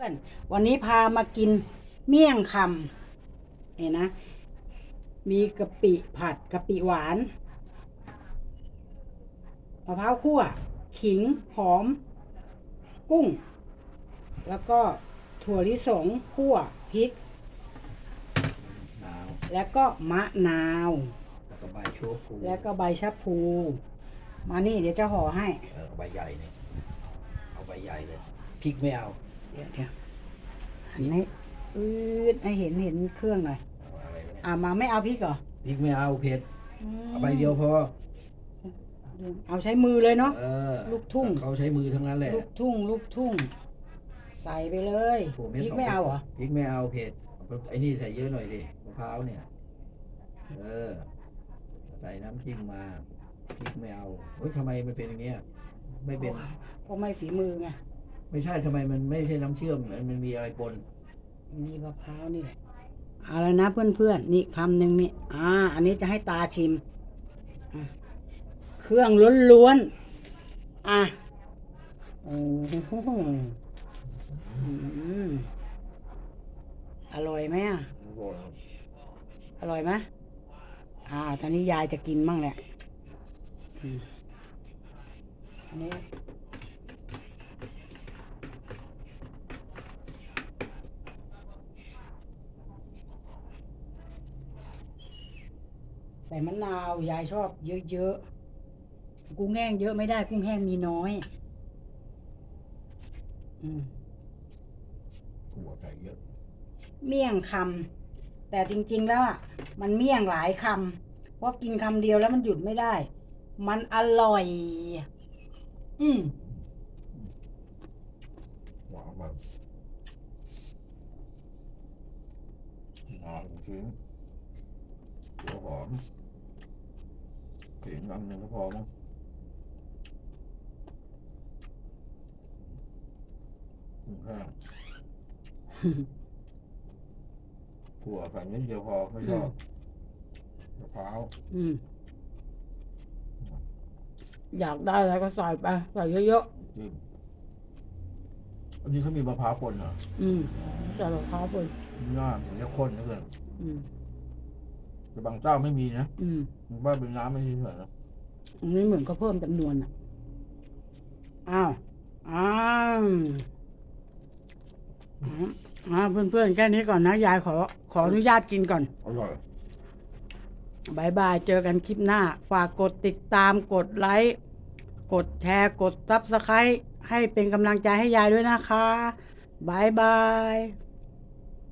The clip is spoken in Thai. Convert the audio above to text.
พื่อนวันนี้พามากินเมี่ยงคำเห็นนะ มีกะปิผัดกะปิหวานมะพร้าวคั่ว ขิง หอม กุ้ง แล้วก็ถั่วลิสงคั่วพริกหนาวแล้วก็มะนาว แล้วก็ใบชั่วพูแล้วก็ใบชะพู มานี่เดี๋ยวจะห่อให้ เออใบใหญ่เนี่ยเอาใบใหญ่เลยพริกไม่เอา เดี๋ยวเดี๋ยวหันให้อืดให้เห็นเห็นเครื่องหน่อยเอาอะไรวะเนี่ยอ่ามาไม่เอาพริกเหรอพริกไม่เอาเผ็ดอืมเอาใบเดียวพอ เอาใช้มือเลยเนาะ เออลูกทุ่ง เขาใช้มือทั้งนั้นแหละลูกทุ่งลูกทุ่ง ใส่ไปเลยถั่วพเม็ดริกสงไม่เอาเหรอพริกไม่เอาเผ็ดเอาไอ้นี่ใส่เยอะหน่อยดิมะพร้าวเนี่ย เออ ใส่น้ำจิ้มมาพริกไม่เอาเฮ้ยทำไมมันเป็นอย่างเงี้ยไม่เป็นเพราะไม่ฝีมือไง ไม่ใช่ทำไมมันไม่ใช่น้ำเชื่อมมันมันมีอะไรปนมีมะพร้าวนี่แหละอาละนะเพื่อนๆนี่คำหนึ่งนี่อ่า อันนี้จะให้ตาชิมอะเครื่องล้วนๆอะโอ้โหอืมอร่อยไหมอะ อร่อยไหมอ่า ตอนนี้ยายจะกินมั่งแหละอืมอันนี้ ใส่มะนาว ยายชอบเยอะๆ กุ้งแห้งเยอะไม่ได้ กุ้งแห้งมีน้อย อืมหัวใส่เยอะ เมี่ยงคำแต่จริง ๆ แล้วอะมันเมี่ยงหลายคำเพราะกินคำเดียวแล้วมันหยุดไม่ได้ มันอร่อย อืมหวานมันหอมจริงหัวหอม เขียงอันหนึ่งก็พอมั้งอืมแห้งถั่วใส่นิดเดียวพอไม่ชอบมะพร้าวอืม อยากได้อะไรก็ใส่ไปใส่เยอะจิ้มอันนี้เขามีมะพร้าวป่นเหรอๆอืมใส่มะพร้าวไปน่าถึงจะข้นนะเกินอืม แต่บางเจ้าไม่มีนะอืมมันว่าเป็นน้ำไม่ใช่เหรออันนี้เหมือนก็เพิ่มจำนวนอะ อ้าวอ้าวอ่าเพื่อนๆแค่นี้ก่อนนะยายขอ ขออนุญาตกินก่อน อร่อย บายบาย เจอกันคลิปหน้า ฝากกดติดตาม กดไลค์ กดแชร์ กดซับสไครต์ให้เป็นกำลังใจให้ยายด้วยนะคะบายบาย